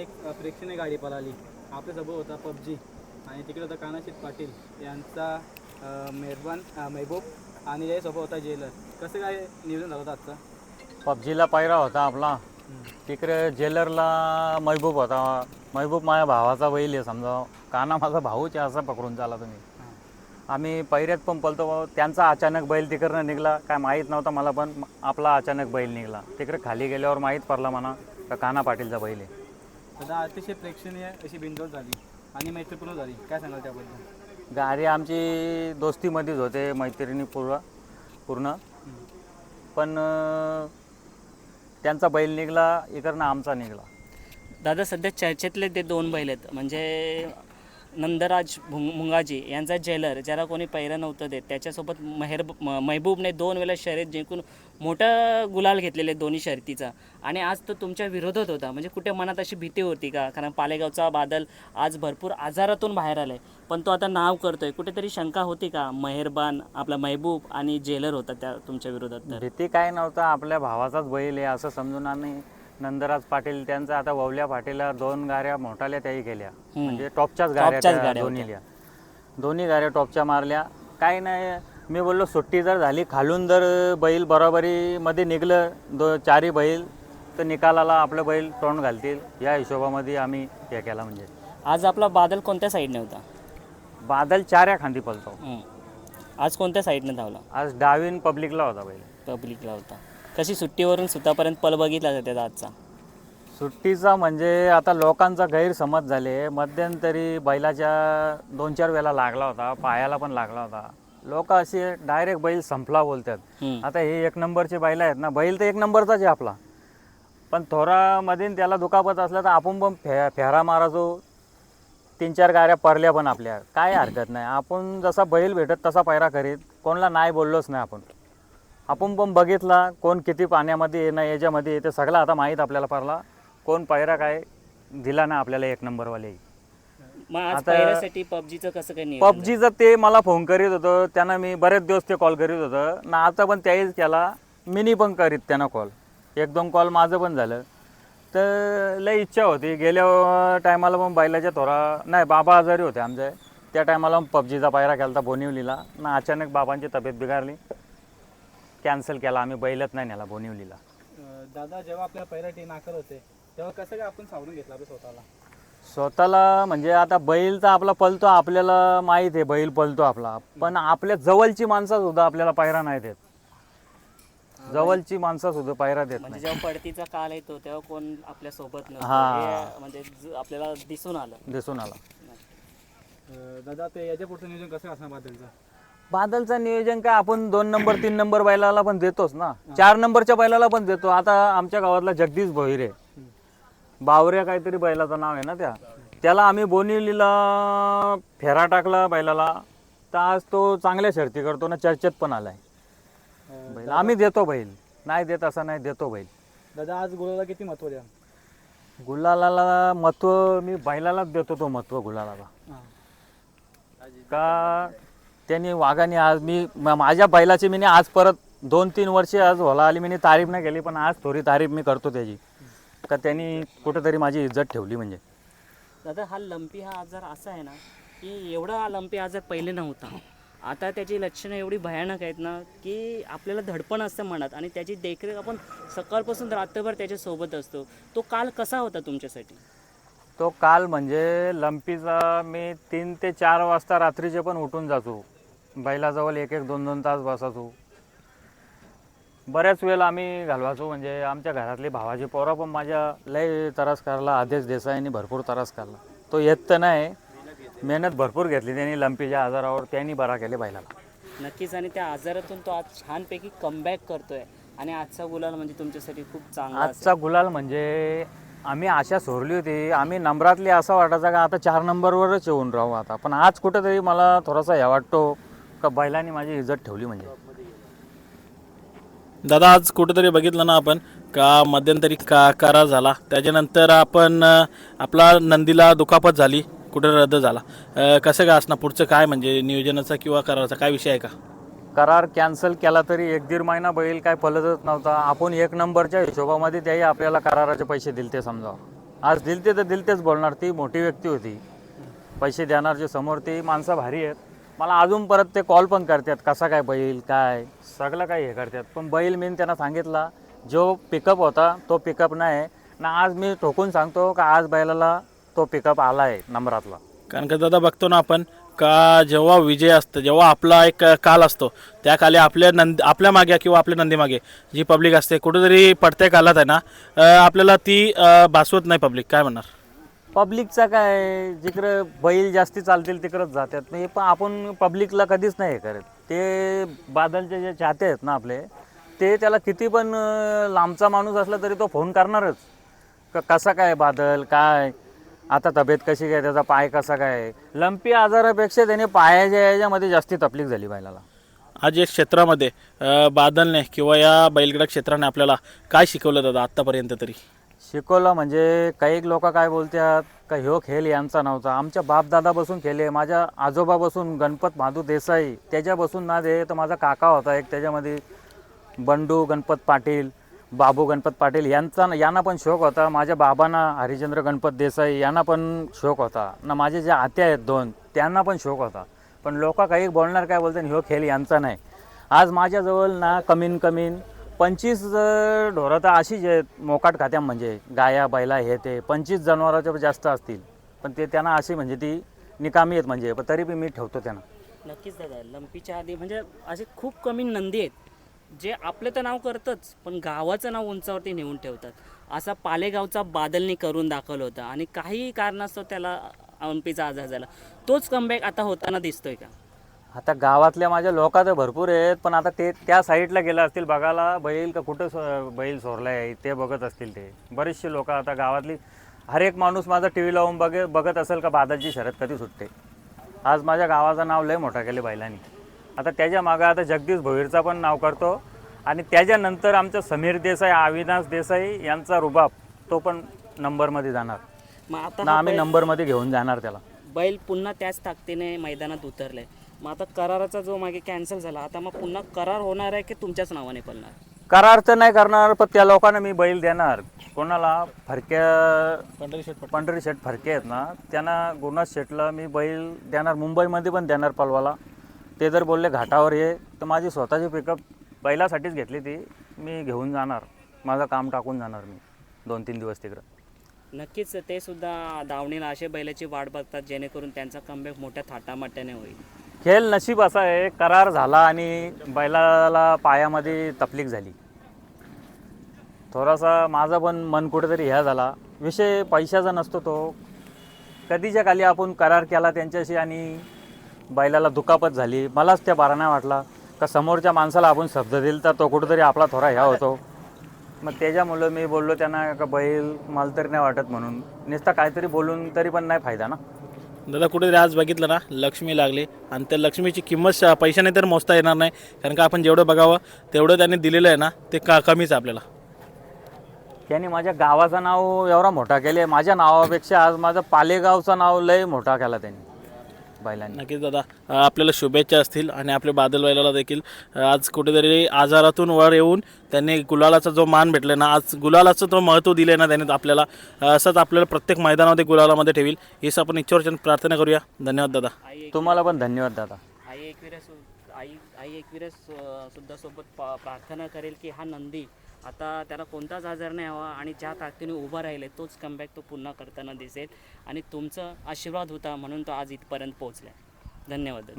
एक प्रेक्षणीय गाडी पळाली. आपल्यासोबत होता पबजी. आणि तिकडे होता कानाशीत पाटील. यांचा मेहरबान महबूब आणि यासोबत होता जेलर. कसं काय नियोजन झालं होतं आजचं? पबजीला पायरा होता आपला. तिकडे जेलरला महबूब होता. महबूब माझ्या भावाचा बैल आहे समजा. काना माझा भाऊच आहे असं पकडून चाला तुम्ही. आम्ही पैऱ्यात पण पलतो त्यांचा अचानक बैल तिकडनं निघला. काय माहीत नव्हता मला पण. आपला अचानक बैल निघला. तिकडे खाली गेल्यावर माहीत पडला म्हणा का काना पाटीलचा बैल आहे. दादा अतिशय प्रेक्षणीय अशी बिंदोड झाली आणि मैत्रीपूर्ण झाली. काय सांगाल त्याबद्दल? गाडी आमची दोस्तीमध्येच होते मैत्रिणी पूर्ण पूर्ण. पण अं, त्यांचा बैल निघला इकडनं आमचा निघला. दादा सध्या चर्चेतले ते दोन बैल आहेत. म्हणजे नंदराज भुंग मुंगाजी यांचा जेलर ज्याला कोणी पैरं नव्हतं देत त्याच्यासोबत मेहर म- महबूबने दोन वेळा शर्यत जिंकून मोठा गुलाल घेतलेले दोन्ही शर्यतीचा. आणि आज तो तुमच्या विरोधात होता. म्हणजे कुठे मनात अशी भीती होती का? कारण पालेगावचा बादल आज भरपूर आजारातून बाहेर आलाय. पण तो आता नाव करतोय. कुठेतरी शंका होती का? मेहरबान आपला महबूब आणि जेलर होता त्या तुमच्या विरोधात भीती काय नव्हता. आपल्या भावाचाच बैल आहे असं समजून आम्ही नंदराज पाटील त्यांचा आता ववल्या पाटीलला दोन गाड्या मोठाल्या त्याही केल्या. म्हणजे टॉपच्याच त्या गाड्या दोन्हील्या. दोन्ही गाड्या टॉपच्या मारल्या. काय नाही मी बोललो सुट्टी जर झाली खालून जर बैल बरोबरीमध्ये निघलं दो चारी बैल तर निकालाला आपलं बैल तोंड घालतील. या हिशोबामध्ये आम्ही हे केला म्हणजे. आज आपला बादल कोणत्या साईडने होता? बादल चाऱ्या खांदी पलतो. आज कोणत्या साईडने धावला? आज डावीन पब्लिकला होता बैल. पब्लिकला होता. कशी सुट्टीवरून सुतापर्यंत पल बघितला त्याचा आजचा? सुट्टीचा म्हणजे आता लोकांचा गैरसमज झाले. मध्यंतरी बैलाच्या दोन चार वेळा लागला होता पायाला पण लागला होता. लोक असे डायरेक्ट बैल संपला बोलतात. आता हे एक नंबरचे बैल आहेत ना बैल तर एक नंबरचाच आहे आपला. पण थोरामध्ये त्याला दुखापत असलं तर आपण पण फे फेरा मारायचो. तीन चार गाड्या परल्या पण आपल्या. काय हरकत नाही. आपण जसा बैल भेटत तसा पैरा करीत. कोणाला नाही बोललोच नाही आपण. आपण पण बघितला कोण किती पाण्यामध्ये येणं याच्यामध्ये येते सगळं आता माहीत आपल्याला पडला. कोण पैरा काय दिला ना आपल्याला एक नंबरवाले आता- पबजीचं कसं पबजीचं ते मला फोन करीत होतं. त्यांना मी बरेच दिवस ते कॉल करीत होतं. ना आता पण त्याहीच केला. मिनी पण करीत त्यांना कॉल एक दोन कॉल माझं पण झालं. तर लय इच्छा होती. गेल्या टायमाला पण बैलाच्या थोडा नाही बाबा आजारी होते आमचे. त्या टायमाला पबजीचा पायरा केला होता बोनिवलीला. ना अचानक बाबांची तब्येत बिघारली कॅन्सल केला आम्ही बैलच नाही नेला बोनिवलीला. दादा जेव्हा आपल्या पहिल्या टी नाकर होते तेव्हा कसं काय आपण सावरून घेतलं आपल्या स्वतःला? स्वतःला म्हणजे आता बैल तर आपला पलतो आपल्याला माहीत आहे बैल पलतो आपला. पण आपल्या जवळची माणसं सुद्धा आपल्याला पायरा नाही देत. जवळची माणसं सुद्धा पायरा देत म्हणजे नाही. जेव्हा पडतीचा काल येतो तेव्हा कोण आपल्यासोबत नसतं हा. हे म्हणजे ज- आपल्याला दिसून आलं. दिसून आला. अ, दादा ते याच्या पुढचं नियोजन कसं असणार बादलचं बादलचं नियोजन काय आपण दोन नंबर तीन नंबर बैलाला पण देतोच ना. चार नंबरच्या बैलाला पण देतो. आता आमच्या गावातला जगदीश भोईरे. बावऱ्या काहीतरी बैलाचं नाव आहे ना त्या. त्याला आम्ही बोनिवलीला फेरा टाकला बैलाला. तर आज तो चांगल्या शर्ती करतो ना चर्चेत पण आलाय. बैल आम्ही देतो बैल. नाही देत असं नाही देतो बैल. दादा आज गुलाला किती महत्त्व द्या? गुलालाला महत्त्व मी बैलालाच देतो तो महत्त्व गुलालाला. हां. का? त्यांनी वाघाने आज मी म- माझ्या बैलाची मी आज परत दोन तीन वर्षे आज होला आली मी तारीफ नाही केली पण आज थोडी तारीफ मी करतो त्याची. का त्यांनी कुठेतरी माझी इज्जत ठेवली म्हणजे. दादा हा लंपी हा आजार असा आहे ना की एवढा हा लंपी आजार पहिले नव्हता. आता त्याची लक्षणं एवढी भयानक आहेत ना की आपल्याला धडपण असतं मनात आणि त्याची देखरेख आपण सकाळपासून रात्रभर त्याच्यासोबत असतो. तो काल कसा होता तुमच्यासाठी? तो काल म्हणजे लंपीचा मी तीन ते चार वाजता रात्रीचे पण उठून जातो. बैलाजवळ एक एक दोन दोन तास बसायचो. बऱ्याच वेळ आम्ही घालवायचो म्हणजे आमच्या घरातली भावाची पोरं पण माझ्या लय त्रास करला आदेश देसाईंनी भरपूर त्रास करला तो येत तर नाही. मेहनत भरपूर घेतली त्यांनी लंपीच्या आजारावर त्यांनी बरा केले बैलाला. नक्कीच आणि त्या आजारातून तो आज छानपैकी कमबॅक करतोय. आणि आजचा गुलाल म्हणजे तुमच्यासाठी खूप चांगला. आजचा गुलाल म्हणजे आम्ही आशा सोरली होती. आम्ही नंबरातली असं वाटायचं का आता चार नंबरवरच येऊन राहू आता. पण आज कुठेतरी मला थोडासा हे वाटतो का बैलांनी माझी इज्जत ठेवली म्हणजे? दादा आज कुठेतरी बघितलं ना आपण का मध्यंतरी का करार झाला. त्याच्यानंतर आपण अ, आपला नंदीला दुखापत झाली कुठे रद्द झाला. अ, कसं काय असणार पुढचं काय म्हणजे नियोजनाचा किंवा कराराचा काय विषय आहे का? करार कॅन्सल केला तरी एक दीड महिना बैल काय पलतच नव्हता. आपण एक नंबरच्या हिशोबामध्ये त्याही आपल्याला कराराचे पैसे दिले ते समजा आज दिलते तर दिलतेच बोलणार ती मोठी व्यक्ती होती. पैसे देणारचे समोर ती माणसं भारी आहेत. मला अजून परत ते कॉल पण करतात कसा काय बैल काय? सगळं काही हे करतात. पण बैल मी त्यांना सांगितला जो पिकअप होता तो पिकअप नाही. ना आज मी ठोकून सांगतो का आज बैलाला तो पिकअप आला आहे नंबरातला. कारण का दादा बघतो ना आपण का जेव्हा विजय असतं जेव्हा आपला एक काल असतो त्या काली आपल्या नंद आपल्या मागे किंवा आपल्या नंदीमागे जी पब्लिक असते कुठेतरी पडत्या कालात आहे ना आपल्याला ती भासवत नाही पब्लिक काय म्हणणार? पब्लिकचा काय जिकडं बैल जास्ती चालतील तिकडंच जातात. नाही पण आपण पब्लिकला कधीच नाही हे करत. ते बादलचे जे चाहते आहेत ना आपले ते त्याला किती पण लांबचा माणूस असला तरी तो फोन करणारच. क कसा काय बादल काय? आता तब्येत कशी काय? त्याचा पाय कसा काय? लंपी आजारापेक्षा त्याने पायाच्या याच्यामध्ये जास्ती तकलीफ झाली बैलाला. आज या क्षेत्रामध्ये अं, बादलने किंवा या बैलगडा क्षेत्राने आपल्याला काय शिकवलं दादा आत्तापर्यंत तरी? शिकवलं म्हणजे काही लोक काय बोलतात का ह्यो खेळ यांचा नव्हता. आमच्या बापदादापासून बसून खेळले माझ्या आजोबापासून गणपत माधू देसाई त्याच्यापासून ना दे तर माझा काका होता एक त्याच्यामध्ये बंडू गणपत पाटील बाबू गणपत पाटील यांचा यांना पण शौक होता. माझ्या बाबांना हरिचंद्र गणपत देसाई यांना पण शौक होता. ना माझे जे आत्या आहेत दोन त्यांना पण शौक होता. पण लोक काही बोलणार काय बोलतात ह्यो खेळ यांचा नाही. आज माझ्याजवळ ना कमीन कमीन पंचवीस ढोरं तर अशीच आहेत मोकाट खात्या म्हणजे. गाया बैला हे ते. पंचवीस जनावराच्या जास्त असतील. पण ते त्यांना अशी म्हणजे ती निकामी आहेत म्हणजे. पण तरी बी मी ठेवतो त्यांना. नक्कीच दादा लंपीच्या आधी म्हणजे असे खूप कमी नंदी आहेत. जे आपलं तर नाव करतच पण गावाचं नाव उंचावरती नेऊन ठेवतात. असा पालेगावचा बादलनी करून दाखवलं होतं. आणि काही कारणास्तव त्याला लंपीचा आजार झाला. तोच कमबॅक आता होताना दिसतोय का? आता गावातल्या माझ्या लोका तर भरपूर आहेत पण आता ते त्या साईडला गेलं असतील बघायला बैल का कुठं सो- बैल सोरला आहे ते बघत असतील ते. बरेचसे लोक आता गावातली हर एक माणूस माझा टी व्ही लावून बघे बघत असेल का बादलची शरद कधी सुटते? आज माझ्या गावाचं नाव लय मोठं केले बैलांनी. आता त्याच्या मागं आता जगदीश भोईरचा पण नाव करतो. आणि त्याच्यानंतर आमचं समीर देसाई अविनाश देसाई यांचा रुबाब तो पण नंबरमध्ये जाणार. मग आता ना आम्ही नंबरमध्ये घेऊन जाणार त्याला. बैल पुन्हा त्याच ताकदीने मैदानात उतरलाय. मग आता कराराचा जो मागे कॅन्सल झाला आता मग पुन्हा करार होणार आहे की तुमच्याच नावाने पळणार करार तर नाही करणार पण त्या लोकांना मी बैल देणार. कोणाला फरक्या पंढरी शेट पंढरी शेट फरके आहेत ना त्यांना गुरुनाथ शेटला मी बैल देणार मुंबईमध्ये पण देणार पलवाला. ते जर बोलले घाटावर ये तर माझी स्वतःची पिकअप बैलासाठीच घेतली ती. मी घेऊन जाणार. माझं काम टाकून जाणार मी. दोन तीन दिवस तिकडं. नक्कीच ते सुद्धा दावणीला असे बैलाची वाट बघतात जेणेकरून त्यांचा कमबॅक मोठ्या थाटामाट्याने होईल. खेळ नशीब असा आहे करार झाला आणि बैलाला पायामध्ये तकलीफ झाली. थोडासा माझा पण मन कुठेतरी ह्या झाला. विषय पैशाचा नसतो तो. कधीच्या खाली आपण करार केला त्यांच्याशी आणि बैलाला दुखापत झाली. मलाच त्या बारा नाही वाटला का समोरच्या माणसाला आपण शब्द दिल तर तो कुठेतरी आपला थोडा ह्या होतो. मग त्याच्यामुळं मी बोललो त्यांना का बैल मला तरी नाही वाटत म्हणून. नुसता काहीतरी बोलून तरी पण नाही फायदा ना. दादा कुठेतरी आज बघितलं ना लक्ष्मी लागली. आणि त्या लक्ष्मीची किंमत श- पैशाने तर मोजता येणार नाही. कारण का आपण जेवढं बघावं तेवढं त्यांनी दिलेलं आहे ना ते का कमीच आहे आपल्याला. त्यांनी माझ्या गावाचं नाव एवढा मोठा केले माझ्या नावापेक्षा आज माझं पालेगावचं नाव लय मोठा केला त्यांनी. बैलांनी. नक्कीच दादा अं, आपल्याला शुभेच्छा असतील आणि आपल्या बादल बैलाला देखील. अं, आज कुठेतरी आजारातून वर येऊन त्यांनी गुलालाचा जो मान भेटला ना आज गुलालाचं जो महत्त्व दिलं ना त्याने आपल्याला. अं, असंच आपल्याला प्रत्येक मैदानामध्ये गुलालामध्ये ठेवील. हीच आपण इच्छावर प्रार्थना करूया. धन्यवाद दादा. आई एक तुम्हाला पण धन्यवाद दादा. आई एकविरा सु आई आई एकविरा सु- सुद्धा सोबत पा- प्रार्थना करेल की हा नंदी आता त्याला कोणताच आजार नाही हवा आणि ज्या ताकदीने उभा राहिले तोच कमबॅक तो पुन्हा करताना दिसेल. आणि तुमचा आशीर्वाद होता म्हणून तो आज इथपर्यंत पोहोचला धन्यवाद.